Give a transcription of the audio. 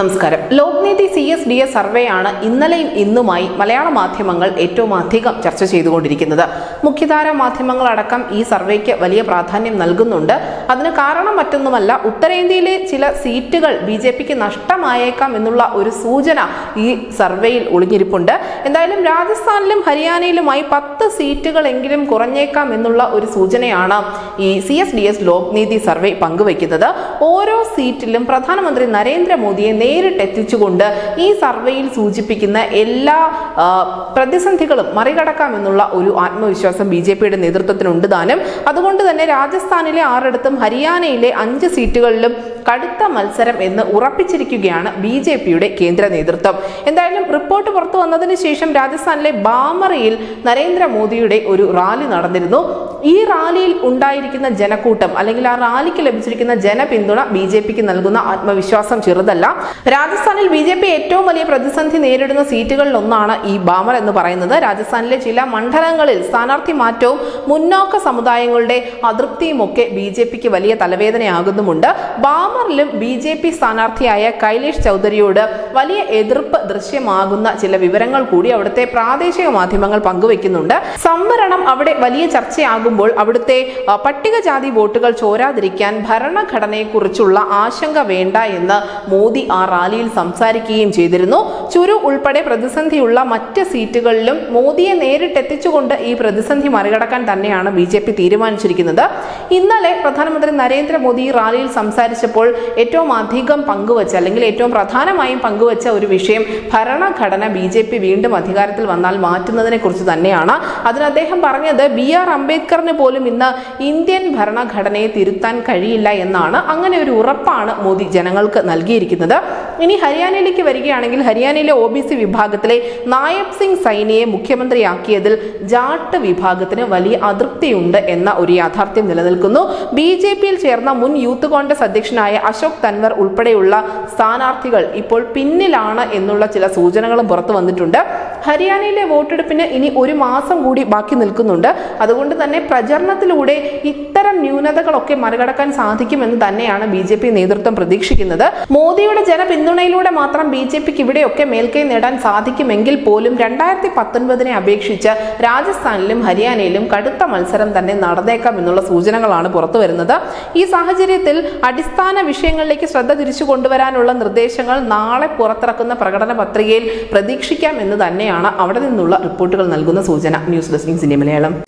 നമസ്കാരം. Lokniti C S D S survey ആണ് ഇന്നലെയും ഇന്നുമായി മലയാള മാധ്യമങ്ങൾ ഏറ്റവും അധികം ചർച്ച ചെയ്തുകൊണ്ടിരിക്കുന്നത്. മുഖ്യധാര മാധ്യമങ്ങളടക്കം ഈ സർവേക്ക് വലിയ പ്രാധാന്യം നൽകുന്നുണ്ട്. അതിന് കാരണം മറ്റൊന്നുമല്ല ഉത്തരേന്ത്യയിലെ ചില സീറ്റുകൾ ബി ജെ പിക്ക് നഷ്ടമായേക്കാം എന്നുള്ള ഒരു സൂചന ഈ സർവേയിൽ ഒളിഞ്ഞിരിപ്പുണ്ട്. എന്തായാലും രാജസ്ഥാനിലും ഹരിയാനയിലുമായി പത്ത് സീറ്റുകളെങ്കിലും കുറഞ്ഞേക്കാം എന്നുള്ള ഒരു സൂചനയാണ് ഈ C S D S Lokniti survey പങ്കുവയ്ക്കുന്നത്. ഓരോ സീറ്റിലും പ്രധാനമന്ത്രി നരേന്ദ്രമോദിയെ നേരിട്ട് എത്തിച്ചുകൊണ്ട് ഈ സർവേയിൽ സൂചിപ്പിക്കുന്ന എല്ലാ പ്രതിസന്ധികളും മറികടക്കാമെന്നുള്ള ഒരു ആത്മവിശ്വാസം ബി ജെ പിയുടെ നേതൃത്വത്തിനുണ്ട് താനും. അതുകൊണ്ട് തന്നെ രാജസ്ഥാനിലെ ആറിടത്തും ഹരിയാനയിലെ അഞ്ച് സീറ്റുകളിലും കടുത്ത മത്സരം എന്ന് ഉറപ്പിച്ചിരിക്കുകയാണ് ബി ജെ പിയുടെ കേന്ദ്ര നേതൃത്വം. എന്തായാലും റിപ്പോർട്ട് പുറത്തു വന്നതിന് ശേഷം രാജസ്ഥാനിലെ ബാമറിയിൽ നരേന്ദ്രമോദിയുടെ ഒരു റാലി നടന്നിരുന്നു. ഈ റാലിയിൽ ഉണ്ടായിരിക്കുന്ന ജനക്കൂട്ടം അല്ലെങ്കിൽ ആ റാലിക്ക് ലഭിച്ചിരിക്കുന്ന ജനപിന്തുണ ബി ജെ പിക്ക് നൽകുന്ന ആത്മവിശ്വാസം ചെറുതല്ല. രാജസ്ഥാനിൽ ബി ജെ പി ഏറ്റവും വലിയ പ്രതിസന്ധി നേരിടുന്ന സീറ്റുകളിൽ ഒന്നാണ് ഈ ബാമർ എന്ന് പറയുന്നത്. രാജസ്ഥാനിലെ ചില മണ്ഡലങ്ങളിൽ സ്ഥാനാർത്ഥി മാറ്റവും മുന്നോക്ക സമുദായങ്ങളുടെ അതൃപ്തിയുമൊക്കെ ബി ജെ പിക്ക് വലിയ തലവേദനയാകുന്നുമുണ്ട്. ബാമറിലും ബി ജെ പി സ്ഥാനാർത്ഥിയായ കൈലേഷ് ചൗധരിയോട് വലിയ എതിർപ്പ് ദൃശ്യമാകുന്ന ചില വിവരങ്ങൾ കൂടി അവിടുത്തെ പ്രാദേശിക മാധ്യമങ്ങൾ പങ്കുവെക്കുന്നുണ്ട് സംവരണം അവിടെ വലിയ ചർച്ചയാകുമ്പോൾ അവിടുത്തെ പട്ടികജാതി വോട്ടുകൾ ചോരാതിരിക്കാൻ ഭരണഘടനയെക്കുറിച്ചുള്ള ആശങ്ക വേണ്ട എന്ന് മോദി റാലിയിൽ സംസാരിക്കുകയും ചെയ്തിരുന്നു. ചുരു ഉൾപ്പെടെ പ്രതിസന്ധിയുള്ള മറ്റ് സീറ്റുകളിലും മോദിയെ നേരിട്ടെത്തിച്ചുകൊണ്ട് ഈ പ്രതിസന്ധി മറികടക്കാൻ തന്നെയാണ് ബി ജെ പി തീരുമാനിച്ചിരിക്കുന്നത്. ഇന്നലെ പ്രധാനമന്ത്രി നരേന്ദ്രമോദി റാലിയിൽ സംസാരിച്ചപ്പോൾ ഏറ്റവും അധികം പങ്കുവച്ച അല്ലെങ്കിൽ ഏറ്റവും പ്രധാനമായും പങ്കുവച്ച ഒരു വിഷയം ഭരണഘടന ബി ജെ പി വീണ്ടും അധികാരത്തിൽ വന്നാൽ മാറ്റുന്നതിനെ കുറിച്ച് തന്നെയാണ്. അതിന് അദ്ദേഹം പറഞ്ഞത് ബി ആർ അംബേദ്കറിന് പോലും ഇന്ന് ഇന്ത്യൻ ഭരണഘടനയെ തിരുത്താൻ കഴിയില്ല എന്നാണ്. അങ്ങനെ ഒരു ഉറപ്പാണ് മോദി ജനങ്ങൾക്ക് നൽകിയിരിക്കുന്നത്. ഇനി ഹരിയാനയിലേക്ക് വരികയാണെങ്കിൽ ഹരിയാനയിലെ ഒ ബി സി വിഭാഗത്തിലെ നായബ് സിംഗ് സൈനിയെ മുഖ്യമന്ത്രിയാക്കിയതിൽ ജാട്ട് വിഭാഗത്തിന് വലിയ അതൃപ്തിയുണ്ട് എന്ന ഒരു യാഥാർത്ഥ്യം നിലനിൽക്കുന്നു. ബി ജെ പിയിൽ ചേർന്ന മുൻ യൂത്ത് കോൺഗ്രസ് അധ്യക്ഷനായ അശോക് തൻവർ ഉൾപ്പെടെയുള്ള സ്ഥാനാർത്ഥികൾ ഇപ്പോൾ പിന്നിലാണ് എന്നുള്ള ചില സൂചനകളും പുറത്തു വന്നിട്ടുണ്ട്. ഹരിയാനയിലെ വോട്ടെടുപ്പിന് ഇനി ഒരു മാസം കൂടി ബാക്കി നിൽക്കുന്നുണ്ട്. അതുകൊണ്ട് തന്നെ പ്രചരണത്തിലൂടെ ഇത്തരം ന്യൂനതകളൊക്കെ മറികടക്കാൻ സാധിക്കുമെന്ന് തന്നെയാണ് ബി ജെ പി നേതൃത്വം പ്രതീക്ഷിക്കുന്നത്. മോദിയുടെ ജനപിന്തുണയിലൂടെ മാത്രം ബി ജെ പിക്ക് ഇവിടെയൊക്കെ മേൽക്കൈ നേടാൻ സാധിക്കുമെങ്കിൽ പോലും രണ്ടായിരത്തി പത്തൊൻപതിനെ അപേക്ഷിച്ച് രാജസ്ഥാനിലും ഹരിയാനയിലും കടുത്ത മത്സരം തന്നെ നടന്നേക്കാം എന്നുള്ള സൂചനകളാണ് പുറത്തു വരുന്നത്. ഈ സാഹചര്യത്തിൽ അടിസ്ഥാന വിഷയങ്ങളിലേക്ക് ശ്രദ്ധ തിരിച്ചു കൊണ്ടുവരാനുള്ള നിർദ്ദേശങ്ങൾ നാളെ പുറത്തിറക്കുന്ന പ്രകടന പത്രികയിൽ പ്രതീക്ഷിക്കാം എന്ന് തന്നെയാണ് അവിടെ നിന്നുള്ള റിപ്പോർട്ടുകൾ നൽകുന്ന സൂചന. News desk cinema Malayalam